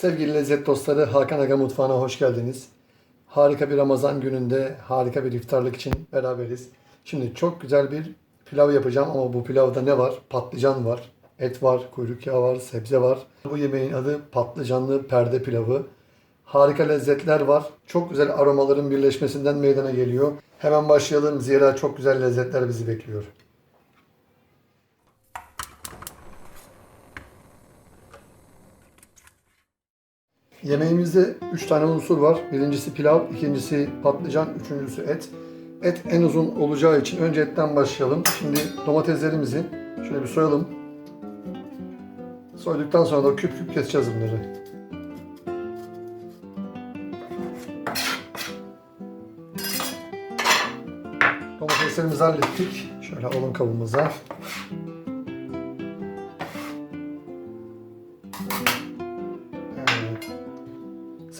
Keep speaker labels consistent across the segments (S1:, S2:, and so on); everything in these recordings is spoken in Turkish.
S1: Sevgili lezzet dostları Hakan Aga Mutfağı'na hoş geldiniz. Harika bir Ramazan gününde harika bir iftarlık için beraberiz. Şimdi çok güzel bir pilav yapacağım ama bu pilavda ne var? Patlıcan var, et var, kuyruk yağı var, sebze var. Bu yemeğin adı patlıcanlı perde pilavı. Harika lezzetler var. Çok güzel aromaların birleşmesinden meydana geliyor. Hemen başlayalım zira çok güzel lezzetler bizi bekliyor. Yemeğimizde 3 tane unsur var. Birincisi pilav, ikincisi patlıcan, üçüncüsü et. Et en uzun olacağı için önce etten başlayalım. Şimdi domateslerimizi şöyle bir soyalım. Soyduktan sonra da küp küp keseceğiz bunları. Domateslerimizi hallettik. Şöyle alalım kabımıza.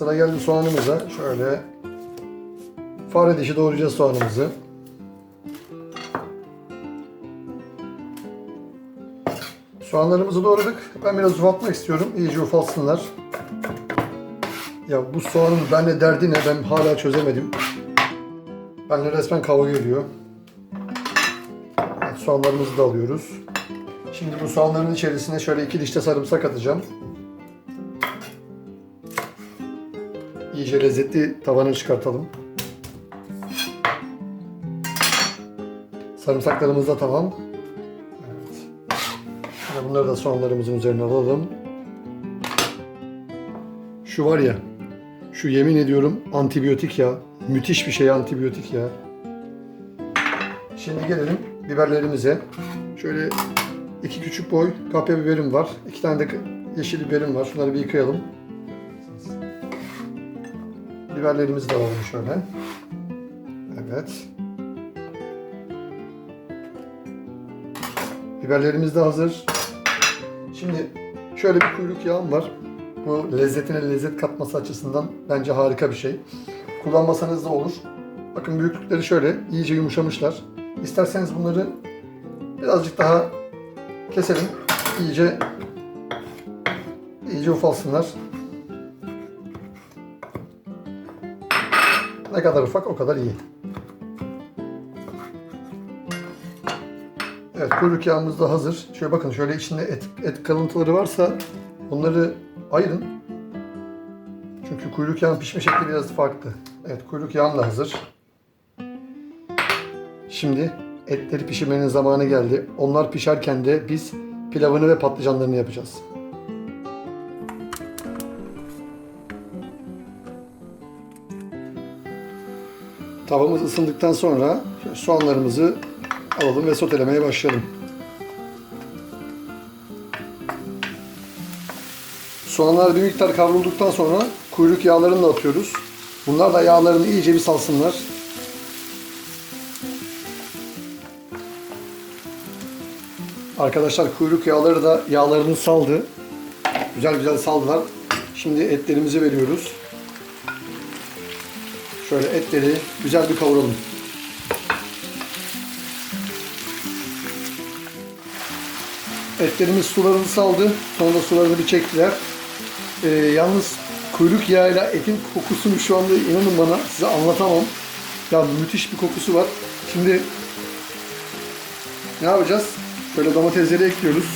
S1: Sıra geldi soğanımıza. Şöyle fare dişi doğrayacağız soğanımızı. Soğanlarımızı doğradık. Ben biraz ufaltmak istiyorum. İyice ufalsınlar. Ya bu soğanın benimle derdi ne? Ben hala çözemedim. Benimle resmen kavga ediyor. Soğanlarımızı da alıyoruz. Şimdi bu soğanların içerisine şöyle iki diş de sarımsak atacağım. İyice lezzetli tavanı çıkartalım. Sarımsaklarımız da tamam. Evet. Şimdi bunları da soğanlarımızın üzerine alalım. Şu var ya, şu yemin ediyorum antibiyotik ya. Müthiş bir şey antibiyotik ya. Şimdi gelelim biberlerimize. Şöyle iki küçük boy kapya biberim var. İki tane de yeşil biberim var. Şunları bir yıkayalım. Biberlerimizi de alalım şöyle. Evet. Biberlerimiz de hazır. Şimdi şöyle bir kuyruk yağım var. Bu lezzetine lezzet katması açısından bence harika bir şey. Kullanmasanız da olur. Bakın büyüklükleri şöyle iyice yumuşamışlar. İsterseniz bunları birazcık daha keselim. İyice iyice ufalsınlar. Ne kadar ufak o kadar iyi. Evet kuyruk yağımız da hazır. Şöyle bakın şöyle içinde et, et kalıntıları varsa onları ayırın. Çünkü kuyruk yağın pişme şekli biraz farklı. Evet kuyruk yağım da hazır. Şimdi etleri pişirmenin zamanı geldi. Onlar pişerken de biz pilavını ve patlıcanlarını yapacağız. Tavamız ısındıktan sonra soğanlarımızı alalım ve sotelemeye başlayalım. Soğanlar bir miktar kavrulduktan sonra kuyruk yağlarını da atıyoruz. Bunlar da yağlarını iyice bir salsınlar. Arkadaşlar kuyruk yağları da yağlarını saldı. Güzel güzel saldılar. Şimdi etlerimizi veriyoruz. Şöyle etleri güzel bir kavuralım. Etlerimiz sularını saldı. Sonra sularını bir çektiler. Ee, yalnız kuyruk yağıyla etin kokusunu şu anda inanın bana size anlatamam. Ya müthiş bir kokusu var. Şimdi ne yapacağız? Şöyle domatesleri ekliyoruz.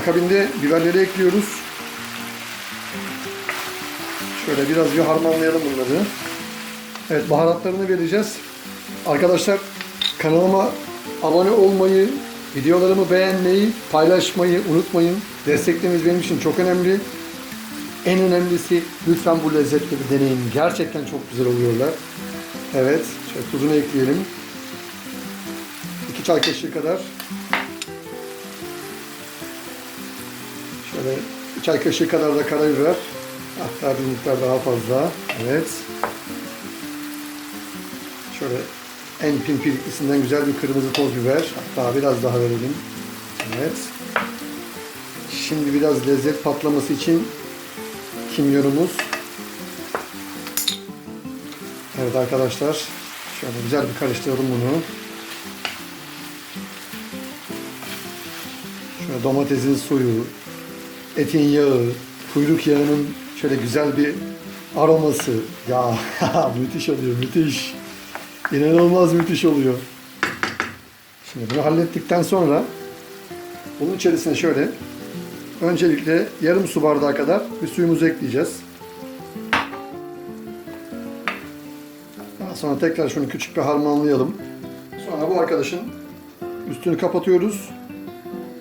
S1: Akabinde biberleri ekliyoruz. Şöyle biraz bir harmanlayalım bunları. Evet baharatlarını vereceğiz. Arkadaşlar kanalıma abone olmayı, videolarımı beğenmeyi, paylaşmayı unutmayın. Destekleriniz benim için çok önemli. En önemlisi lütfen bu lezzetleri deneyin. Gerçekten çok güzel oluyorlar. Evet, şöyle tuzunu ekleyelim. 2 çay kaşığı kadar. Şöyle 2 çay kaşığı kadar da karabiber. Hatta bir miktar daha fazla. Evet. Şöyle en pimpiriklisinden güzel bir kırmızı toz biber. Hatta biraz daha verelim. Evet. Şimdi biraz lezzet patlaması için kimyonumuz. Evet arkadaşlar. Şöyle güzel bir karıştıralım bunu. Şöyle domatesin suyu, etin yağı, kuyruk yağının şöyle güzel bir aroması. Ya müthiş oluyor, müthiş. İnanılmaz müthiş oluyor. Şimdi bunu hallettikten sonra bunun içerisine şöyle öncelikle yarım su bardağı kadar bir suyumuzu ekleyeceğiz. Daha sonra tekrar şunu küçük bir harmanlayalım. Sonra bu arkadaşın üstünü kapatıyoruz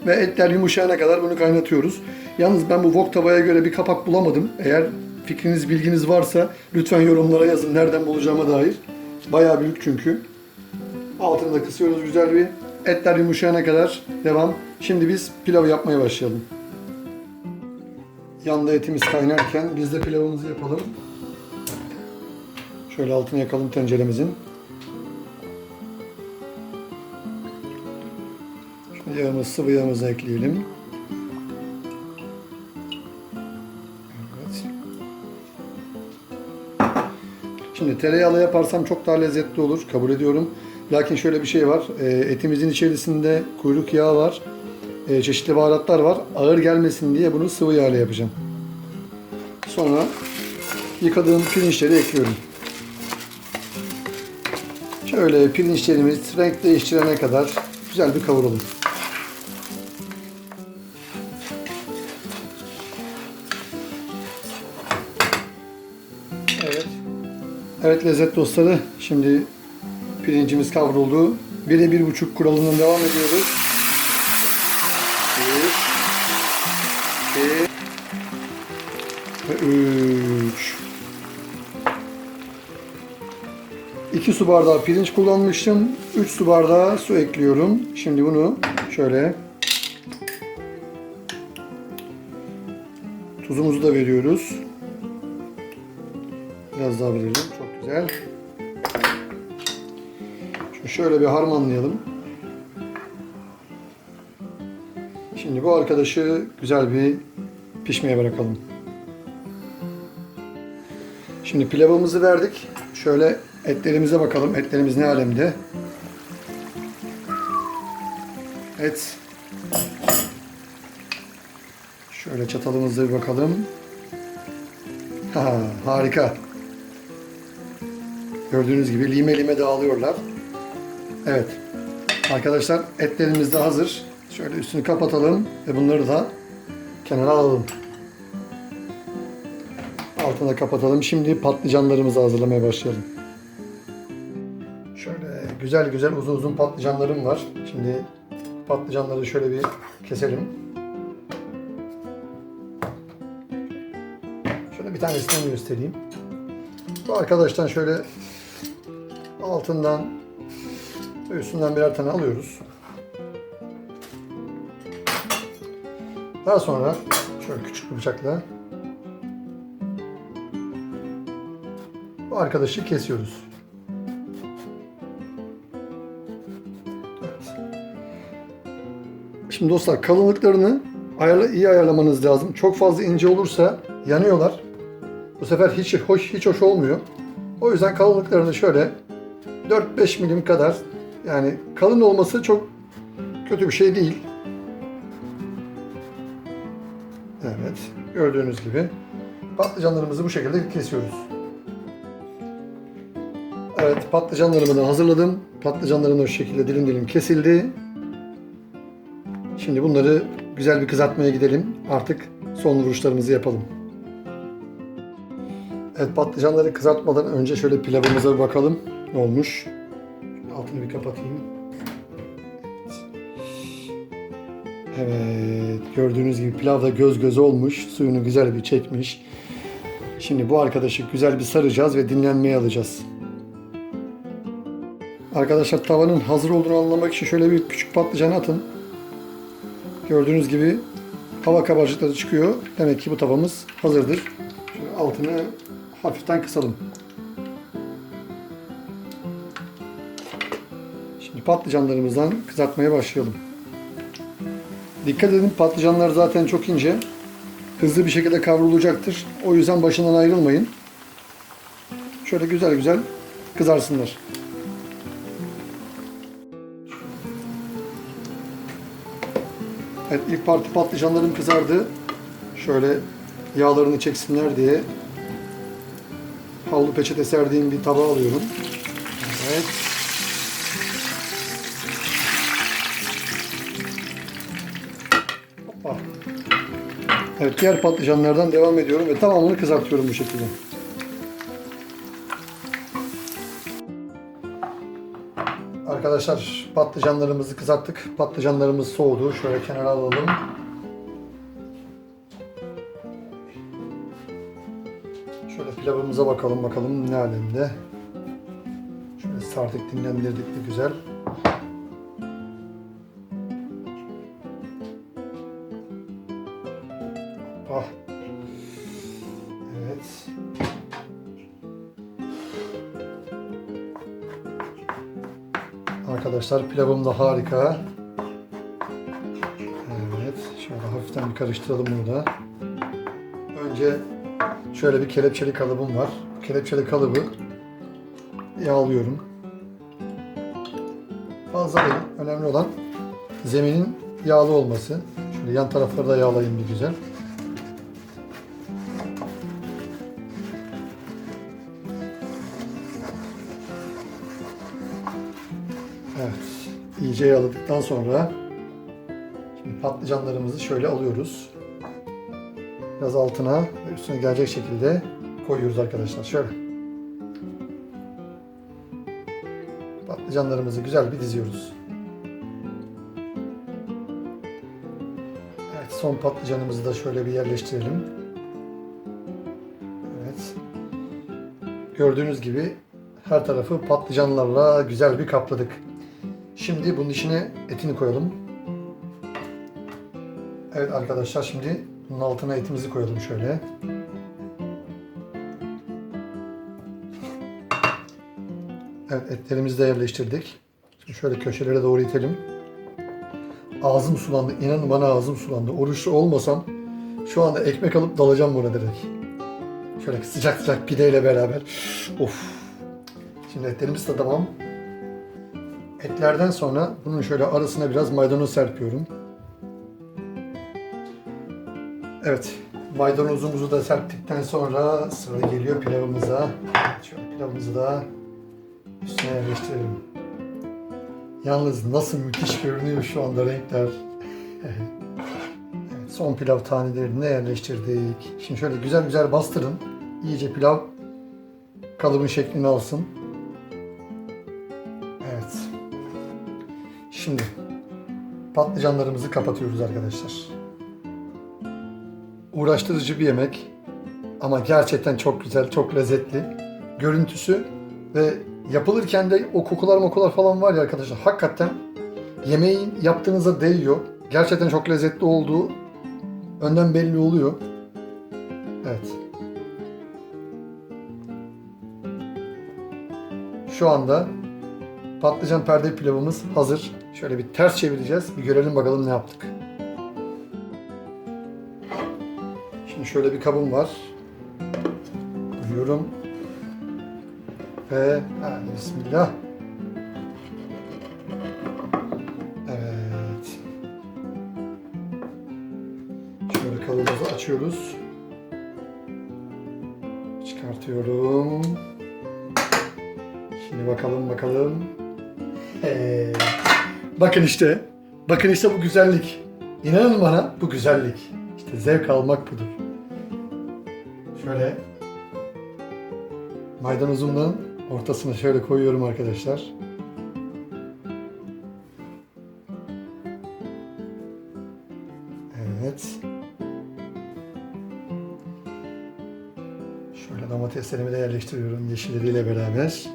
S1: ve etler yumuşayana kadar bunu kaynatıyoruz. Yalnız ben bu wok tavaya göre bir kapak bulamadım. Eğer fikriniz, bilginiz varsa lütfen yorumlara yazın nereden bulacağıma dair. Bayağı büyük çünkü. Altını da kısıyoruz güzel bir. Etler yumuşayana kadar devam. Şimdi biz pilavı yapmaya başlayalım. Yanda etimiz kaynarken biz de pilavımızı yapalım. Şöyle altını yakalım tenceremizin. Şimdi yağımız, sıvı yağımızı ekleyelim. Tereyağlı yaparsam çok daha lezzetli olur. Kabul ediyorum. Lakin şöyle bir şey var. E, etimizin içerisinde kuyruk yağı var. E, çeşitli baharatlar var. Ağır gelmesin diye bunu sıvı yağla yapacağım. Sonra yıkadığım pirinçleri ekliyorum. Şöyle pirinçlerimiz renk değiştirene kadar güzel bir kavuralım. Evet lezzet dostları. Şimdi pirincimiz kavruldu. Bire bir buçuk kuralından devam ediyoruz. Bir, iki ve üç. 2 su bardağı pirinç kullanmıştım. 3 su bardağı su ekliyorum. Şimdi bunu şöyle tuzumuzu da veriyoruz. Biraz daha verelim. Güzel. Şimdi şöyle bir harmanlayalım. Şimdi bu arkadaşı güzel bir pişmeye bırakalım. Şimdi pilavımızı verdik. Şöyle etlerimize bakalım. Etlerimiz ne alemde? Et. Şöyle çatalımızla bir bakalım. Ha, harika. Gördüğünüz gibi lime lime dağılıyorlar. Evet. Arkadaşlar etlerimiz de hazır. Şöyle üstünü kapatalım ve bunları da kenara alalım. Altını da kapatalım. Şimdi patlıcanlarımızı hazırlamaya başlayalım. Şöyle güzel güzel uzun uzun patlıcanlarım var. Şimdi patlıcanları şöyle bir keselim. Şöyle bir tanesini göstereyim. Bu arkadaştan şöyle altından ve üstünden birer tane alıyoruz. Daha sonra şöyle küçük bir bıçakla bu arkadaşı kesiyoruz. Evet. Şimdi dostlar kalınlıklarını ayarla, iyi ayarlamanız lazım. Çok fazla ince olursa yanıyorlar. Bu sefer hiç hoş hiç hoş olmuyor. O yüzden kalınlıklarını şöyle 4-5 milim kadar yani kalın olması çok kötü bir şey değil. Evet, gördüğünüz gibi patlıcanlarımızı bu şekilde kesiyoruz. Evet, patlıcanlarımı da hazırladım. Patlıcanlarım da şekilde dilim dilim kesildi. Şimdi bunları güzel bir kızartmaya gidelim. Artık son vuruşlarımızı yapalım. Evet, patlıcanları kızartmadan önce şöyle pilavımıza bir bakalım. Olmuş? Altını bir kapatayım. Evet, gördüğünüz gibi pilav da göz göze olmuş. Suyunu güzel bir çekmiş. Şimdi bu arkadaşı güzel bir saracağız ve dinlenmeye alacağız. Arkadaşlar tavanın hazır olduğunu anlamak için şöyle bir küçük patlıcan atın. Gördüğünüz gibi hava kabarcıkları çıkıyor. Demek ki bu tavamız hazırdır. Şöyle altını hafiften kısalım. Patlıcanlarımızdan kızartmaya başlayalım. Dikkat edin patlıcanlar zaten çok ince. Hızlı bir şekilde kavrulacaktır. O yüzden başından ayrılmayın. Şöyle güzel güzel kızarsınlar. Evet ilk parti patlıcanlarım kızardı. Şöyle yağlarını çeksinler diye havlu peçete serdiğim bir tabağı alıyorum. Evet. Evet diğer patlıcanlardan devam ediyorum ve tamamını kızartıyorum bu şekilde. Arkadaşlar patlıcanlarımızı kızarttık. Patlıcanlarımız soğudu. Şöyle kenara alalım. Şöyle pilavımıza bakalım bakalım ne alemde. Şöyle sardık dinlendirdik bir güzel. Arkadaşlar pilavım da harika. Evet. Şöyle hafiften bir karıştıralım bunu da. Önce şöyle bir kelepçeli kalıbım var. Kelepçeli kalıbı yağlıyorum. Fazla değil. Önemli olan zeminin yağlı olması. Şöyle yan tarafları da yağlayayım bir güzel. İyice yağladıktan sonra şimdi patlıcanlarımızı şöyle alıyoruz. Biraz altına ve üstüne gelecek şekilde koyuyoruz arkadaşlar. Şöyle. Patlıcanlarımızı güzel bir diziyoruz. Evet, son patlıcanımızı da şöyle bir yerleştirelim. Evet. Gördüğünüz gibi her tarafı patlıcanlarla güzel bir kapladık. Şimdi bunun içine etini koyalım. Evet arkadaşlar şimdi bunun altına etimizi koyalım şöyle. Evet etlerimizi de yerleştirdik. Şimdi şöyle köşelere doğru itelim. Ağzım sulandı. İnanın bana ağzım sulandı. Oruçlu olmasam şu anda ekmek alıp dalacağım buna direkt. Şöyle sıcak sıcak pideyle beraber. Of. Şimdi etlerimiz de tamam. Etlerden sonra bunun şöyle arasına biraz maydanoz serpiyorum. Evet, maydanozumuzu da serptikten sonra sıra geliyor pilavımıza. Şöyle pilavımızı da üstüne yerleştirelim. Yalnız nasıl müthiş görünüyor şu anda renkler. evet, son pilav tanelerini yerleştirdik. Şimdi şöyle güzel güzel bastırın. İyice pilav kalıbın şeklini alsın. Şimdi patlıcanlarımızı kapatıyoruz arkadaşlar. Uğraştırıcı bir yemek ama gerçekten çok güzel, çok lezzetli. Görüntüsü ve yapılırken de o kokular mokular falan var ya arkadaşlar hakikaten yemeğin yaptığınıza değiyor. Gerçekten çok lezzetli olduğu önden belli oluyor. Evet. Şu anda patlıcan perde pilavımız hazır. Şöyle bir ters çevireceğiz. Bir görelim bakalım ne yaptık. Şimdi şöyle bir kabım var. Koyuyorum. Ve hadi bismillah. Evet. Şöyle kabımızı açıyoruz. Çıkartıyorum. Şimdi bakalım bakalım. Ee, bakın işte. Bakın işte bu güzellik. İnanın bana bu güzellik. İşte zevk almak budur. Şöyle maydanozumdan ortasına şöyle koyuyorum arkadaşlar. Evet. Şöyle domateslerimi de yerleştiriyorum yeşilleriyle beraber.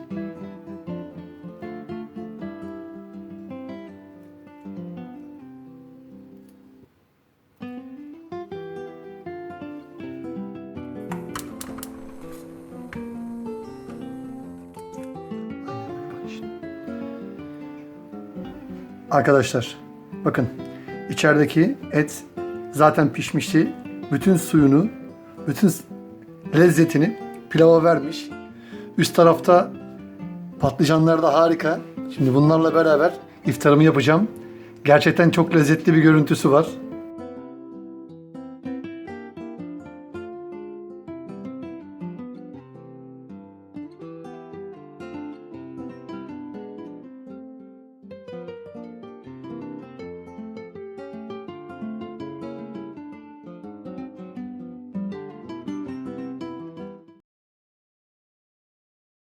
S1: Arkadaşlar bakın içerideki et zaten pişmişti. Bütün suyunu, bütün lezzetini pilava vermiş. Üst tarafta patlıcanlar da harika. Şimdi bunlarla beraber iftarımı yapacağım. Gerçekten çok lezzetli bir görüntüsü var.